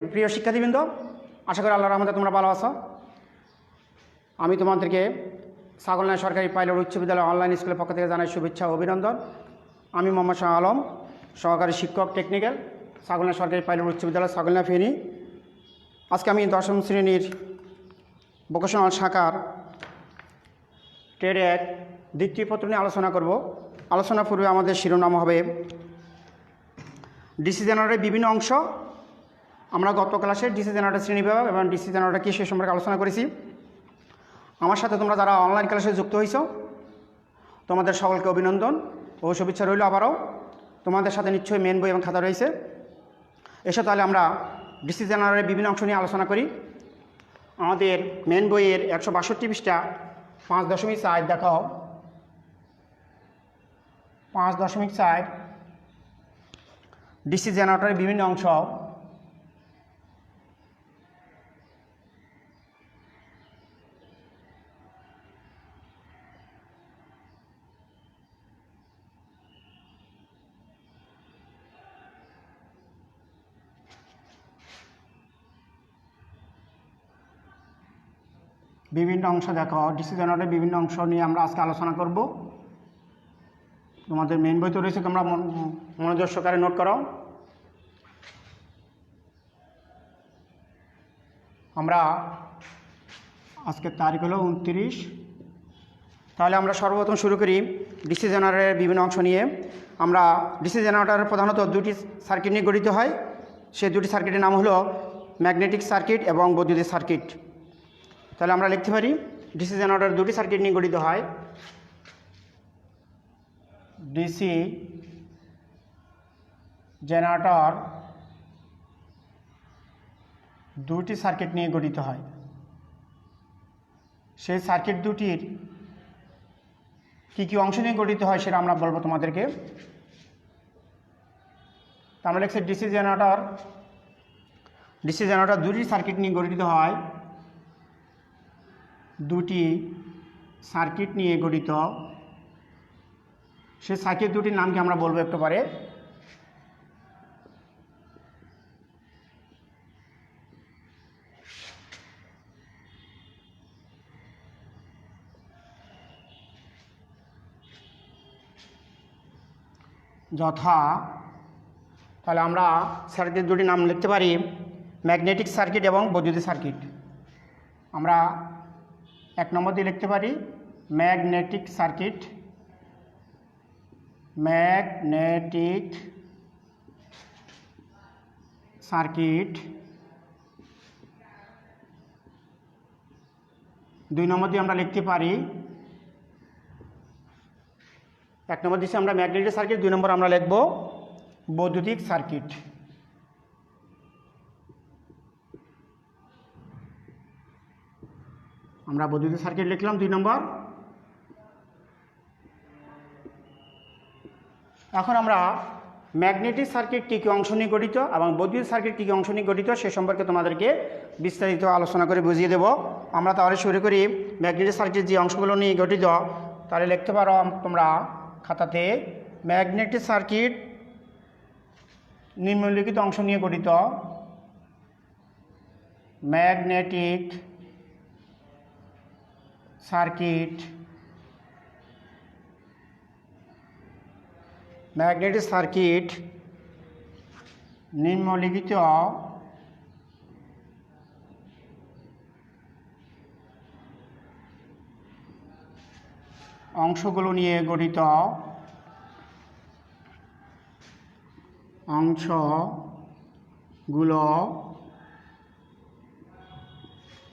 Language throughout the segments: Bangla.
প্রিয় শিক্ষার্থীবৃন্দ, আশা করি আল্লাহর রহমতে তোমরা ভালো আছো। আমি তোমাদেরকে সাগরনায় সরকারি পাইলট উচ্চ বিদ্যালয় অনলাইন স্কুলের পক্ষ থেকে জানাই শুভেচ্ছা ও অভিনন্দন। আমি মোহাম্মদ শাহ আলম, সহকারী শিক্ষক, টেকনিক্যাল সাগরনায় সরকারি পাইলট উচ্চ বিদ্যালয় সাগরনা ফেনি। আজকে আমি দশম শ্রেণির ভোকেশনাল শাখার ট্রেড এক দ্বিতীয় পত্র নিয়ে আলোচনা করব। আলোচনা পূর্বে আমাদের শিরোনাম হবে ডিসি জেনারের বিভিন্ন অংশ। আমরা গত ক্লাসে ডিসি জেনারেটর শ্রেণি বিভাগ এবং ডিসি জেনারেটর কী সে সম্পর্কে আলোচনা করেছি। আমার সাথে তোমরা যারা অনলাইন ক্লাসে যুক্ত হয়েছ তোমাদের সকলকে অভিনন্দন ও শুভেচ্ছা রইল আবারও। তোমাদের সাথে নিশ্চয়ই মেন বই এবং খাতা রয়েছে। এসে তাহলে আমরা ডিসি জেনারেলের বিভিন্ন অংশ নিয়ে আলোচনা করি। আমাদের মেন বইয়ের একশো বাষট্টি পৃষ্ঠা পাঁচ দশমিক চার দেখাও। পাঁচ দশমিক চার। ডিসি জেনারেটরের বিভিন্ন অংশ। বিভিন্ন অংশ দেখো ডিসি জেনারেটের বিভিন্ন অংশ নিয়ে আমরা আজকে আলোচনা করব। তোমাদের মেন বই তো রয়েছে, তোমরা মন- মনোযোগ সহকারে নোট করো। আমরা আজকের তারিখ হলো উনত্রিশ। তাহলে আমরা সর্বপ্রথম শুরু করি ডিসি জেনারেটের বিভিন্ন অংশ নিয়ে। আমরা ডিসি জেনারেটর প্রধানত দুটি সার্কিট নিয়ে গঠিত হয়। সেই দুটি সার্কিটের নাম হলো ম্যাগনেটিক সার্কিট এবং বৈদ্যুতিক সার্কিট তাহলে আমরা লিখতে পারি ডিসি জেনারেটর দুটি সার্কিট নিয়ে গঠিত হয়। ডিসি জেনারেটর দুটি সার্কিট নিয়ে গঠিত হয়। সেই সার্কিট দুটির কী কী অংশ নিয়ে গঠিত হয় সেটা আমরা বলব তোমাদেরকে। আমরা লিখছি ডিসি জেনারেটর ডিসি জেনারেটর দুটি সার্কিট নিয়ে গঠিত হয়। দুটি সার্কিট নিয়ে গঠিত। সে সার্কিট দুটির নামকে আমরা বলব একটু পরে যথা, তাহলে আমরা সার্কিট দুটির নাম লিখতে পারি ম্যাগনেটিক সার্কিট এবং বৈদ্যুতিক সার্কিট আমরা এক নম্বর দিয়ে লিখতে পারি, ম্যাগনেটিক সার্কিট ম্যাগনেটিক সার্কিট, দুই নম্বর দিয়ে আমরা লিখতে পারি, এক নম্বর দিচ্ছি আমরা ম্যাগনেটিক সার্কিট, দুই নম্বর আমরা লিখব বৈদ্যুতিক সার্কিট। আমরা বৈদ্যুতিক সার্কিট লিখলাম দুই নম্বর। এখন আমরা ম্যাগনেটিক সার্কিট কী কী অংশ নিয়ে গঠিত এবং বৈদ্যুতিক সার্কিট কী কী অংশ নিয়ে গঠিত সে সম্পর্কে তোমাদেরকে বিস্তারিত আলোচনা করে বুঝিয়ে দেব। আমরা তাহলে শুরু করি ম্যাগনেটিক সার্কিট যে অংশগুলো নিয়ে গঠিত, তাহলে লিখতে পারো তোমরা খাতাতে ম্যাগনেটিক সার্কিট নিম্নলিখিত অংশ নিয়ে গঠিত। ম্যাগনেটিক সার্কিট ম্যাগনেটিক সার্কিট নিম্নলিখিত অংশগুলো নিয়ে গঠিত অংশগুলো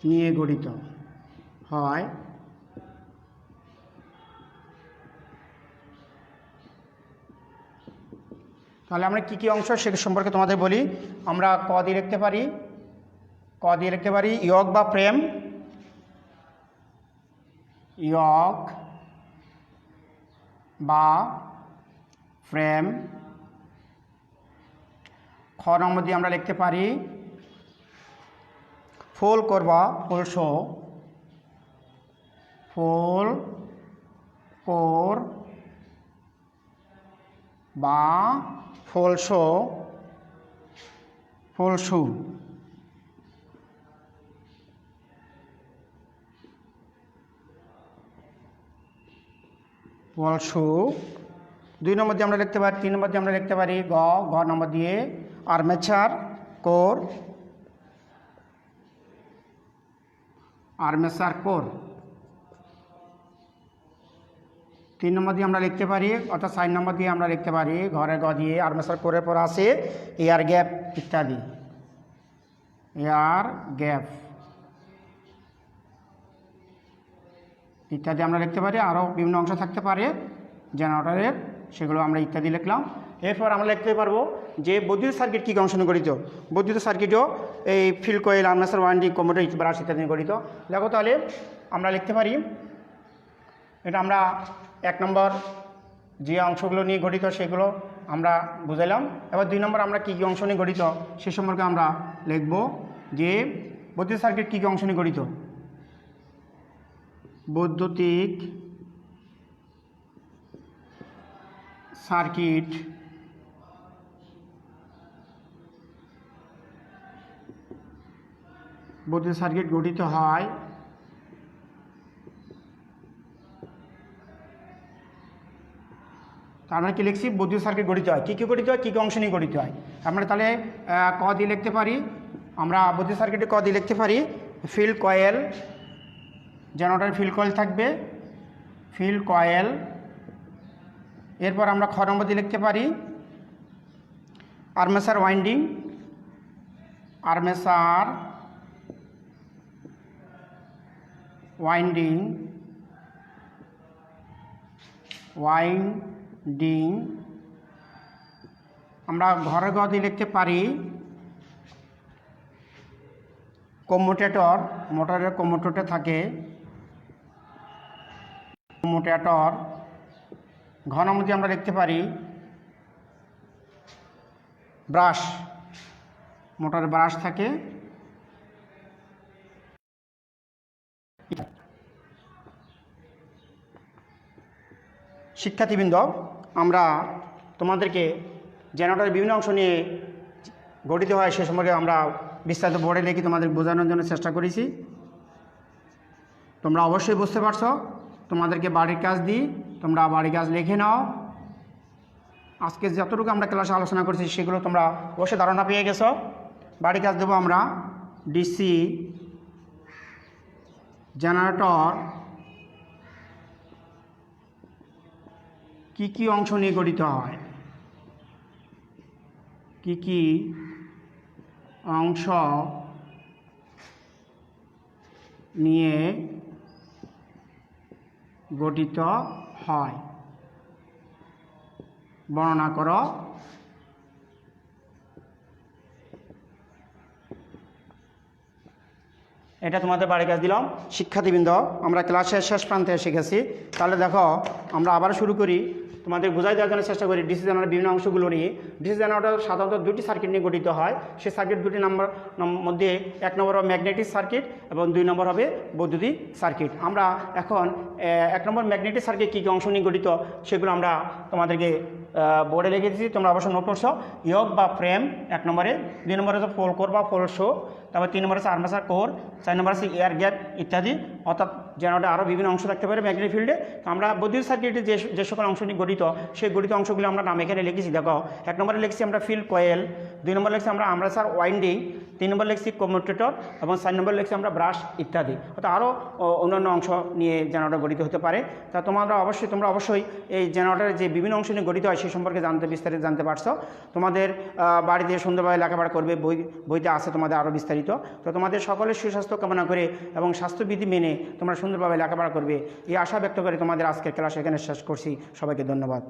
নিয়ে গঠিত হয়। তাহলে আমরা কী কী অংশ সে সম্পর্কে তোমাদের বলি। আমরা ক দিয়ে লিখতে পারি। ক দিয়ে লিখতে পারি, ইয়ক বা প্রেম। ইয়ক বা ফ্রেম খ নম্বর দিয়ে আমরা লিখতে পারি, ফুল করবা, ফুল শো। ফুল কোর বা pole shoe, pole shoe. Pole shoe. দুই নম্বর দিয়ে আমরা লিখতে পারি, তিন নম্বর দিয়ে আমরা লিখতে পারি, গ, ঘ নম্বর দিয়ে। Armature core, armature core. তিন নম্বর দিয়ে আমরা লিখতে পারি, অর্থাৎ চার নম্বর দিয়ে আমরা লিখতে পারি, ঘরে গ দিয়ে আর্মেচার কোরের পর আছে এয়ার গ্যাপ ইত্যাদি। এয়ার গ্যাপ ইত্যাদি আমরা লিখতে পারি, আরও বিভিন্ন অংশ থাকতে পারে, জেনারেটরের সেগুলো আমরা ইত্যাদি লিখলাম। এরপর আমরা লিখতে পারব যে বৈদ্যুতিক সার্কিট কী অংশ গঠিত? বৈদ্যুতিক সার্কিটও এই field coil armature winding commutator brush ইত্যাদি গঠিত। দেখো তাহলে আমরা লিখতে পারি, এটা আমরা এক নম্বর যে অংশগুলো নিয়ে গঠিত সেগুলো আমরা বুঝাইলাম। এবার দুই নম্বর আমরা কী কী অংশ নিয়ে গঠিত সে সম্পর্কে আমরা লিখব যে বৈদ্যুতিক সার্কিট কী কী অংশ নিয়ে গঠিত। বৈদ্যুতিক সার্কিট বৈদ্যুতিক সার্কিট গঠিত হয় মানে কি লিখছি বৈদ্যুতিক সার্কিট গঠিত হয়। কী কী গঠিত হয়? কী কী অংশ নিয়ে গঠিত হয়? আমরা তাহলে ক দিয়ে লিখতে পারি? আমরা বৈদ্যুতিক সার্কিটে ক দিয়ে লিখতে পারি। Field coil generator field coil থাকবে। ফিল্ড কয়েল, এরপর আমরা খ নম্বর দিয়ে লিখতে পারি। Armature winding armature winding winding আমরা ঘরে ঘর দিয়ে লিখতে পারি কম্যুটেটর, মোটরের কম্যুটেটর থাকে। কম্যুটেটর ঘন মধ্যে আমরা লিখতে পারি ব্রাশ, মোটরের ব্রাশ থাকে। শিক্ষার্থীবৃন্দ আমরা তোমাদেরকে জেনারেটরের বিভিন্ন অংশ নিয়ে গঠিত হয় সে সম্পর্কে আমরা বিস্তারিত বোর্ডে লিখে তোমাদের বোঝানোর জন্য চেষ্টা করেছি। তোমরা অবশ্যই বুঝতে পারছ, তোমাদেরকে বাড়ির কাজ দিই, তোমরা বাড়ির কাজ লিখে নাও। আজকে যতটুকু আমরা ক্লাসে আলোচনা করছি সেগুলো তোমরা অবশ্যই ধারণা পেয়ে গেছো। বাড়ির কাজ দেবো আমরা ডিসি জেনারেটর কি কি অংশ নিয়ে গঠিত হয়? কি কি অংশ নিয়ে গঠিত হয়? বর্ণনা করো। এটা তোমাদের বাড়ি কাজ দিলাম। শিক্ষার্থীবৃন্দ, আমরা ক্লাসের শেষ প্রান্তে এসে গেছি। তাহলে দেখো, আমরা আবার শুরু করি। তোমাদের বোঝাই দেওয়ার জন্য চেষ্টা করি ডিসি জানার বিভিন্ন অংশগুলো নিয়ে। ডিসি জেনারেটর সাধারণত দুটি সার্কিট নিয়ে গঠিত হয়। সেই সার্কিট দুটি নম্বর মধ্যে এক নম্বর হবে ম্যাগনেটিক সার্কিট এবং দুই নম্বর হবে বৈদ্যুতিক সার্কিট আমরা এখন এক নম্বর ম্যাগনেটিক সার্কিট কী কী অংশ নিয়ে গঠিত সেগুলো আমরা তোমাদেরকে বোর্ডে লিখে দিচ্ছি তোমরা অবশ্যই নোট করছ। ইয়ক বা ফ্রেম এক নম্বরে। দুই নম্বরে হচ্ছে ফোল কোর বা ফোল শো তারপর তিন নম্বরে আছে আর্মেসার কোর চার নম্বরে আছে এয়ার গ্যাপ ইত্যাদি। অর্থাৎ জেনারেটর আরও বিভিন্ন অংশ থাকতে পারে ম্যাগনেটিক ফিল্ডে তো আমরা বৈদ্যুতিক সার্কিটে যে যে সকল অংশ নিয়ে গঠিত, সেই গঠিত অংশগুলো আমরা নাম এখানে লিখেছি। দেখো, এক নম্বরে লিখছি আমরা ফিল্ড কয়েল দুই নম্বর লিখছি আমরা আর্মেসার ওয়াইন্ডিং তিন নম্বর লিখছি কমিউটেটর এবং চার নম্বর লিখছি আমরা ব্রাশ ইত্যাদি। অর্থাৎ আরও অন্যান্য অংশ নিয়ে জেনারেটর গঠিত হতে পারে। তা তোমরা অবশ্যই তোমরা অবশ্যই এই জেনারেটরের যে বিভিন্ন অংশ নিয়ে গঠিত হয় সেই সম্পর্কে জানতে, বিস্তারিত জানতে পারছ। তোমাদের বাড়িতে সুন্দরভাবে লেখাপড়া করবে, বই, বইতে আছে তোমাদের আরও বিস্তারিত। তো তোমাদের সকলের সুস্বাস্থ্য কামনা করে এবং স্বাস্থ্যবিধি মেনে তোমরা সুন্দরভাবে লেখাপড়া করবে, এই আশা ব্যক্ত করে তোমাদের আজকের ক্লাস এখানে শেষ করছি। সবাইকে ধন্যবাদ।